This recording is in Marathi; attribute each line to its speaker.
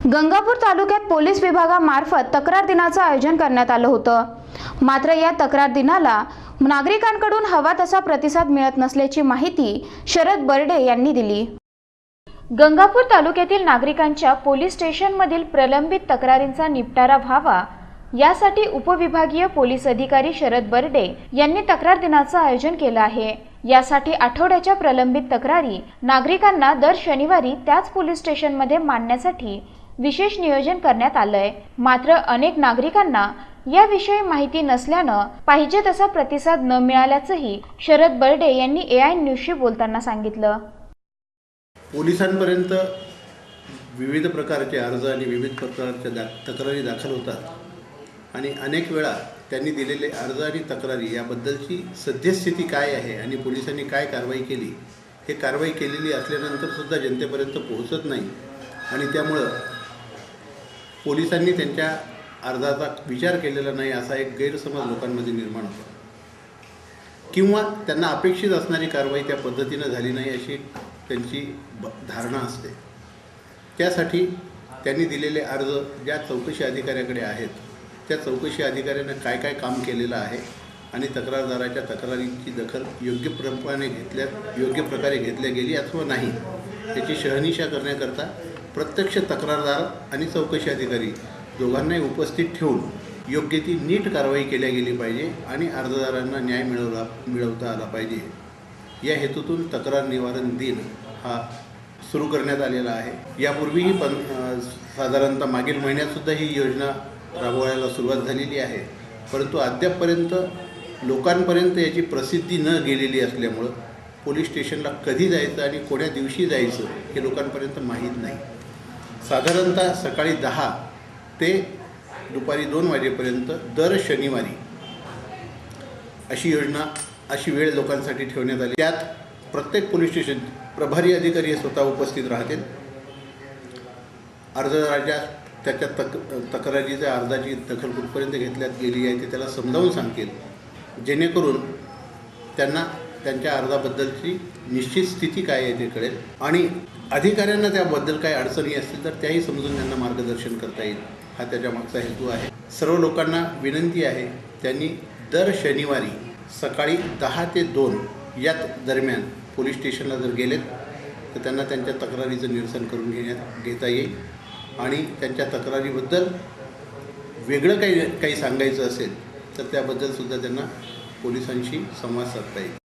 Speaker 1: गंगापूर तालुक्यात पोलीस विभागामार्फत तक्रार दिनाचं आयोजन करण्यात आलं होतं. मात्र या तक्रार दिनाला नागरिकांकडून हवा तसा प्रतिसाद मिळत नसल्याची माहिती शरद बर्डे यांनी दिली. गंगापूर तालुक्यातील नागरिकांच्या पोलीस स्टेशनमधील प्रलंबित तक्रारींचा निपटारा व्हावा यासाठी उपविभागीय पोलीस अधिकारी शरद बर्डे यांनी तक्रार दिनाचं आयोजन केलं आहे. यासाठी आठवड्याच्या प्रलंबित तक्रारी नागरिकांना दर शनिवारी त्याच पोलीस स्टेशनमध्ये मांडण्यासाठी विशेष नियोजन करण्यात आलंय. मात्र अनेक नागरिकांना याविषयी माहिती नसल्यानं पाहिजे तसा प्रतिसाद न मिळाल्याचंही शरद बर्डे यांनी ए आय न्यूजशी बोलताना सांगितलं.
Speaker 2: पोलिसांपर्यंत विविध प्रकारचे अर्ज आणि विविध प्रकारच्या दा तक्रारी दाखल होतात. आणि अनेक वेळा त्यांनी दिलेले अर्ज आणि तक्रारी याबद्दलची सद्यस्थिती काय आहे आणि पोलिसांनी काय कारवाई केली हे कारवाई केलेली असल्यानंतरसुद्धा जनतेपर्यंत पोहोचत नाही. आणि त्यामुळं पोलिसांनी त्यांच्या अर्जाचा विचार केलेला नाही असा एक गैरसमज लोकांमध्ये निर्माण होतो. किंवा त्यांना अपेक्षित असणारी कारवाई त्या पद्धतीनं झाली नाही अशी त्यांची ब धारणा असते. त्यासाठी त्यांनी दिलेले अर्ज ज्या चौकशी अधिकाऱ्याकडे आहेत त्या चौकशी अधिकाऱ्यानं काय काय काम केलेलं आहे आणि तक्रारदाराच्या तक्रारींची दखल योग्य प्रमाणे घेतल्या योग्य प्रकारे घेतल्या गेली अथवा नाही त्याची शहनिशा करण्याकरता प्रत्यक्ष तक्रारदार आणि चौकशी अधिकारी दोघांनाही उपस्थित ठेवून योग्य ती नीट कारवाई केल्या गेली पाहिजे आणि अर्जदारांना न्याय मिळवला मिळवता आला पाहिजे. या हेतूतून तक्रार निवारण दिन हा सुरू करण्यात आलेला आहे. यापूर्वीही पण साधारणतः मागील महिन्यातसुद्धा ही योजना राबवायला सुरुवात झालेली आहे. परंतु अद्यापपर्यंत लोकांपर्यंत याची प्रसिद्धी न गेलेली असल्यामुळं पोलीस स्टेशनला कधी जायचं आणि कोण्या दिवशी जायचं हे लोकांपर्यंत माहीत नाही. साधारणतः सकाळी दहा ते दुपारी दोन वाजेपर्यंत दर शनिवारी अशी योजना अशी वेळ लोकांसाठी ठेवण्यात आली. त्यात प्रत्येक पोलीस स्टेशन प्रभारी अधिकारी स्वतः उपस्थित राहतील. अर्जदाराच्या त्याच्या तक तक्रारीच्या अर्जाची दखल कुठपर्यंत घेतल्यात गेली आहे ते त्याला समजावून सांगतील. जेणेकरून त्यांना त्यांच्या अर्जाबद्दलची निश्चित स्थिती काय आहे ते कळेल. आणि अधिकाऱ्यांना त्याबद्दल काही अडचणी असतील तर त्याही समजून त्यांना मार्गदर्शन करता येईल. हा त्याच्या मागचा हेतू आहे. सर्व लोकांना विनंती आहे त्यांनी दर शनिवारी सकाळी दहा ते दोन यात दरम्यान पोलीस स्टेशनला जर गेलेत तर त्यांना त्यांच्या तक्रारीचं निरसन करून घेण्यात घेता येईल. आणि त्यांच्या तक्रारीबद्दल वेगळं काही काही सांगायचं असेल तर त्याबद्दलसुद्धा त्यांना पोलिसांशी संवाद साधता येईल.